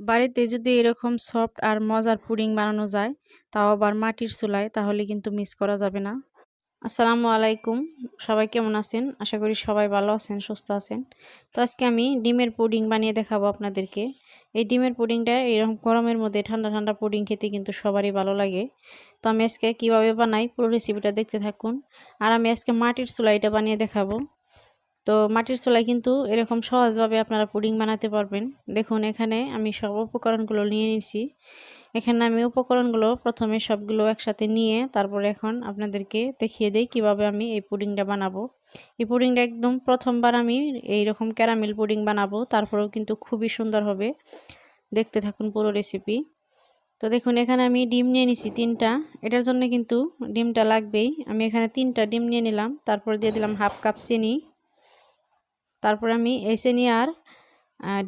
বাড়িতে যদি এরকম সফট আর মজার পুডিং বানানো যায়, তাও আবার মাটির চুলায়, তাহলে কিন্তু মিস করা যাবে না। আসসালামু আলাইকুম। সবাই কেমন আছেন? আশা করি সবাই ভালো আছেন, সুস্থ আছেন। তো আজকে আমি ডিমের পুডিং বানিয়ে দেখাবো আপনাদেরকে। এই ডিমের পুডিংটা এরকম গরমের মধ্যে ঠান্ডা ঠান্ডা পুডিং খেতে কিন্তু সবারই ভালো লাগে। তো আমি আজকে কীভাবে বানাই পুরো রেসিপিটা দেখতে থাকুন। আর আমি আজকে মাটির চুলাইটা বানিয়ে দেখাবো। তো মাটির চুলায় কিন্তু এরকম সহজভাবে আপনারা পুডিং বানাতে পারবেন। দেখুন, এখানে আমি সব উপকরণগুলো নিয়ে নিছি এখানে আমি উপকরণগুলো প্রথমে সবগুলো একসাথে নিয়ে তারপরে এখন আপনাদেরকে দেখিয়ে দেই কীভাবে আমি এই পুডিংটা বানাবো। এই পুডিংটা একদম প্রথমবার আমি এই রকম ক্যারামেল পুডিং বানাবো, তারপরেও কিন্তু খুবই সুন্দর হবে। দেখতে থাকুন পুরো রেসিপি তো দেখুন, এখানে আমি ডিম নিয়ে নিছি তিনটা। এটার জন্য কিন্তু ডিমটা লাগবেই। আমি এখানে তিনটা ডিম নিয়ে নিলাম। তারপর দিয়ে দিলাম হাফ কাপ চিনি। তারপর আমি এই চিনি আর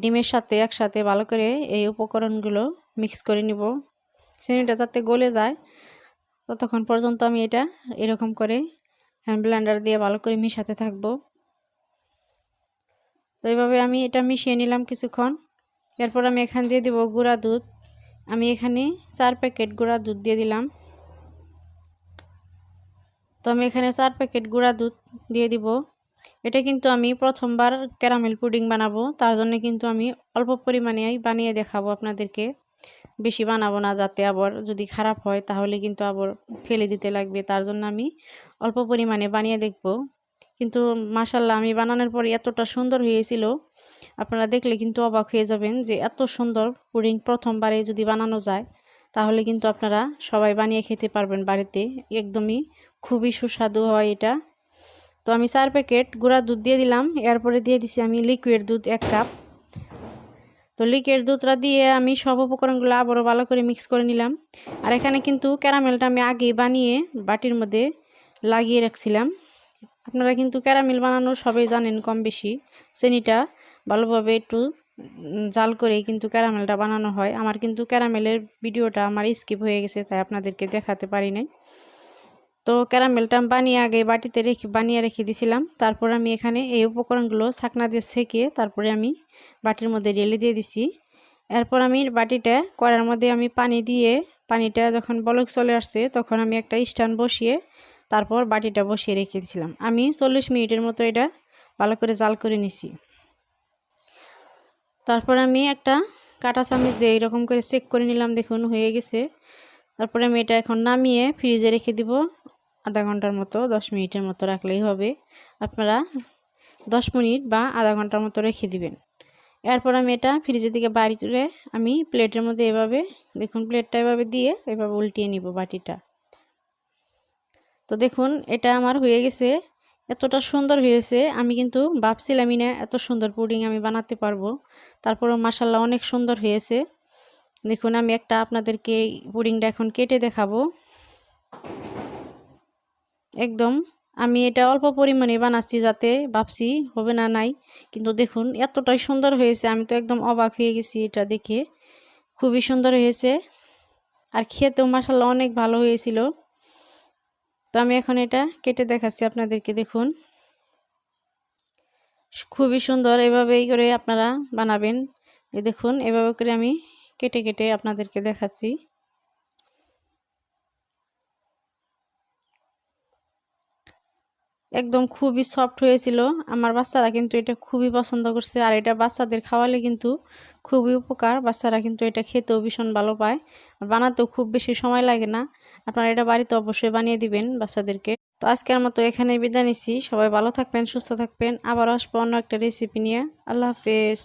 ডিমের সাথে একসাথে ভালো করে এই উপকরণগুলো মিক্স করে নিব। চিনিটা যাতে গলে যায়, ততক্ষণ পর্যন্ত আমি এটা এরকম করে হ্যান্ড ব্লেন্ডার দিয়ে ভালো করে মিশাতে থাকব। তো এইভাবে আমি এটা মিশিয়ে নিলাম কিছুক্ষণ। এরপর আমি এখান দিয়ে দিব গুঁড়া দুধ। আমি এখানে চার প্যাকেট গুঁড়া দুধ দিয়ে দিলাম। তো আমি এখানে চার প্যাকেট গুঁড়া দুধ দিয়ে দিব। এটা কিন্তু আমি প্রথমবার ক্যারামেল পুডিং বানাবো, তার জন্য কিন্তু আমি অল্প পরিমাণেই বানিয়ে দেখাবো আপনাদেরকে। বেশি বানাবো না, যাতে আবার যদি খারাপ হয় তাহলে কিন্তু আবার ফেলে দিতে লাগবে, তার জন্য আমি অল্প পরিমাণে বানিয়ে দেখব। কিন্তু মাসাল্লাহ আমি বানানোর পরে এতটা সুন্দর হয়েছিল, আপনারা দেখলে কিন্তু অবাক হয়ে যাবেন যে এত সুন্দর পুডিং প্রথমবারে যদি বানানো যায়, তাহলে কিন্তু আপনারা সবাই বানিয়ে খেতে পারবেন বাড়িতে। একদমই খুবই সুস্বাদু হয় এটা। তো আমি চার প্যাকেট গুঁড়া দুধ দিয়ে দিলাম, এরপরে দিয়ে দিছি আমি লিকুইড দুধ এক কাপ তো লিকুইড দুধটা দিয়ে আমি সব উপকরণগুলো আবারও ভালো করে মিক্স করে নিলাম। আর এখানে কিন্তু ক্যারামেলটা আমি আগে বানিয়ে বাটির মধ্যে লাগিয়ে রাখছিলাম। আপনারা কিন্তু ক্যারামেল বানানো সবাই জানেন কম বেশি চিনিটা ভালোভাবে একটু জাল করে কিন্তু ক্যারামেলটা বানানো হয়। আমার কিন্তু ক্যারামেলের ভিডিওটা আমার স্কিপ হয়ে গেছে, তাই আপনাদেরকে দেখাতে পারি নাই। তো ক্যারামেলটা বানিয়ে আগে বাটিতে রেখে, বানিয়ে রেখে দিছিলাম। তারপর আমি এখানে এই উপকরণগুলো ছাকনা দিয়ে সেঁকে তারপরে আমি বাটির মধ্যে ঢেলে দিয়ে দিছি। এরপর আমি বাটিটা কড়ার মধ্যে আমি পানি দিয়ে, পানিটা যখন বলক চলে আসছে তখন আমি একটা স্ট্যান্ড বসিয়ে তারপর বাটিটা বসিয়ে রেখে দিয়েছিলাম আমি চল্লিশ মিনিটের মতো এটা ভালো করে জাল করে নিছি। তারপর আমি একটা কাটা চামিচ দিয়ে এরকম করে চেক করে নিলাম, দেখুন হয়ে গেছে। তারপরে আমি এটা এখন নামিয়ে ফ্রিজে রেখে দিব। আধা ঘণ্টার মতো, দশ মিনিটের মতো রাখলেই হবে। আপনারা দশ মিনিট বা আধা ঘণ্টার মতো রেখে দিবেন। এরপর আমি এটা ফ্রিজের দিকে বাইর করে আমি প্লেটের মধ্যে এভাবে, দেখুন প্লেটটা এভাবে দিয়ে এভাবে উল্টিয়ে নিব বাটিটা। তো দেখুন, এটা আমার হয়ে গেছে। এতটা সুন্দর হয়েছে। আমি কিন্তু ভাবছিলামই না এত সুন্দর পুডিং আমি বানাতে পারব। তারপরও মাসাল্লাহ অনেক সুন্দর হয়েছে। দেখুন, আমি একটা আপনাদেরকে পুডিংটা এখন কেটে দেখাবো। একদম। আমি এটা অল্প পরিমাণে বানাচ্ছি যাতে ভাবছি হবে না নাই। কিন্তু দেখুন, এতটাই সুন্দর হয়েছে, আমি তো একদম অবাক হয়ে গেছি এটা দেখে। খুবই সুন্দর হয়েছে। আর খেতেও মাসাল্লাহ অনেক ভালো হয়েছিল। তো আমি এখন এটা কেটে দেখাচ্ছি আপনাদেরকে, দেখুন। খুবই সুন্দর এভাবেই করে আপনারা বানাবেন। এই দেখুন, এভাবে করে আমি কেটে কেটে আপনাদেরকে দেখাচ্ছি। একদম খুবই সফট হয়েছিল। আমার বাচ্চারা কিন্তু এটা খুবই পছন্দ করছে আর এটা বাচ্চাদের খাওয়ালে কিন্তু খুবই উপকার। বাচ্চারা কিন্তু এটা খেতেও ভীষণ ভালো পায়। আর বানাতেও খুব বেশি সময় লাগে না। আপনারা এটা বাড়িতে অবশ্যই বানিয়ে দিবেন বাচ্চাদেরকে। তো আজকের মতো এখানে বিদায় নিচ্ছি। সবাই ভালো থাকবেন, সুস্থ থাকবেন। আবার আসব অন্য একটা রেসিপি নিয়ে। আল্লাহ হাফেজ।